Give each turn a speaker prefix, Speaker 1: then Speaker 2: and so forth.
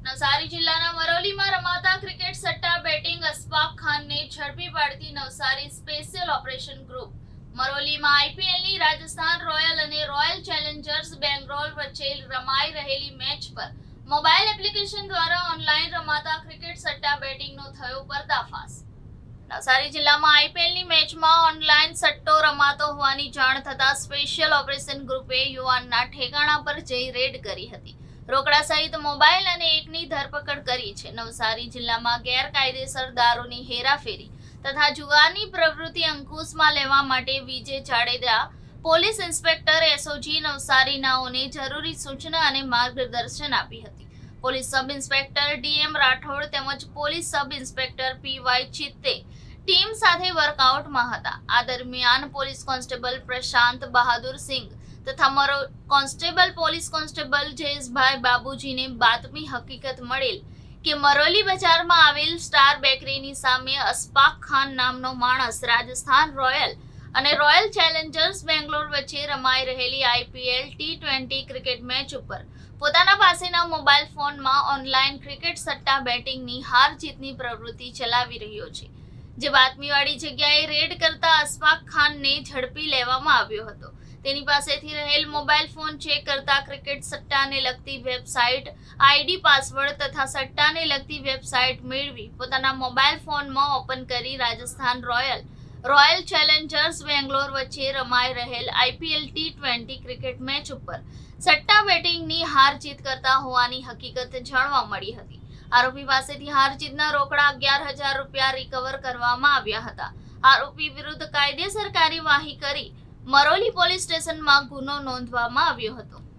Speaker 1: નવસારી જિલ્લાના મરોલીમાં રમાતા cricket સટ્ટા batting Ashfaq ખાનને ઝડપી પાડતી નવસારી સ્પેશિયલ ઓપરેશન ગ્રુપ. મરોલીમાં આઈપીએલની રાજસ્થાન રોયલ અને રોયલ ચેલેન્જર્સ બેંગલોર વચ્ચે રમાઈ રહેલી મેચ પર મોબાઈલ એપ્લિકેશન દ્વારા ઓનલાઈન રમાતા ક્રિકેટ સટ્ટા બેટિંગનો થયો પર્દાફાશ. નવસારી જિલ્લામાં આઈપીએલની મેચમાં ઓનલાઈન સટ્ટો રમાતો હોવાની જાણ થતાં સ્પેશિયલ ઓપરેશન ગ્રુપે યુવાનના ઠેકાણા પર જઈ રેડ કરી હતી. રોકડા સહિત મોબાઈલ અને એકની ધરપકડ કરી છે. નવસારી જિલ્લામાં ગેરકાયદેસર દારૂની હેરાફેરી તથા જુગારની પ્રવૃત્તિ અંકુશમાં લેવા માટે Vijay Jadeja, police inspector SOG નવસારીનાઓને જરૂરી સૂચના અને માર્ગદર્શન આપી હતી. Police sub inspector DM Rathod તેમજ પોલીસ સબ ઇન્સ્પેક્ટર પીવાય ચિત્તે ટીમ સાથે વર્કઆઉટમાં હતા. આ દરમિયાન પોલીસ કોન્સ્ટેબલ પ્રશાંત બહાદુર સિંઘ તથા મરો કોન્સ્ટેબલ, પોલીસ કોન્સ્ટેબલ જયેશભાઈ બાબુજીને બાતમી હકીકત મળેલ કે મરોલી બજારમાં આવેલ સ્ટાર બેકરીની સામે અસ્પાક ખાન નામનો માણસ રાજસ્થાન રોયલ અને રોયલ ચેલેન્જર્સ બેંગ્લોર વચ્ચે રમાઈ રહેલી IPL T twenty cricket match ઉપર. પોતાના પાસેના મોબાઈલ ફોનમાં ઓનલાઈન ક્રિકેટ સટ્ટા બેટિંગની હાર જીતની પ્રવૃત્તિ ચલાવી રહ્યો છે. જે બાતમીવાળી જગ્યાએ રેડ કરતા અસ્ફાક ખાનને ઝડપી લેવામાં આવ્યો હતો. તેની પાસેથી રહેલ મોબાઈલ ફોન ચેક કરતા ક્રિકેટ સટ્ટાને લગતી વેબસાઇટ આઈડી પાસવર્ડ તથા સટ્ટાને લગતી વેબસાઇટ મેળવી પોતાના મોબાઈલ ફોનમાં ઓપન કરી Rajasthan royal. Royal challengers Bangalore વચ્ચે રમાઈ રહેલ IPL T twenty cricket match ઉપર. સટ્ટા બેટિંગની હાર જીત કરતા હોવાની હકીકત જાણવા મળી હતી. આરોપી પાસેથી હાર જીતના રોકડા અગિયાર હજાર રૂપિયા રિકવર કરવામાં આવ્યા હતા. આરોપી વિરુદ્ધ કાયદેસર કાર્યવાહી કરી મરોલી પોલીસ સ્ટેશનમાં ગુનો નોંધવામાં આવ્યો હતો.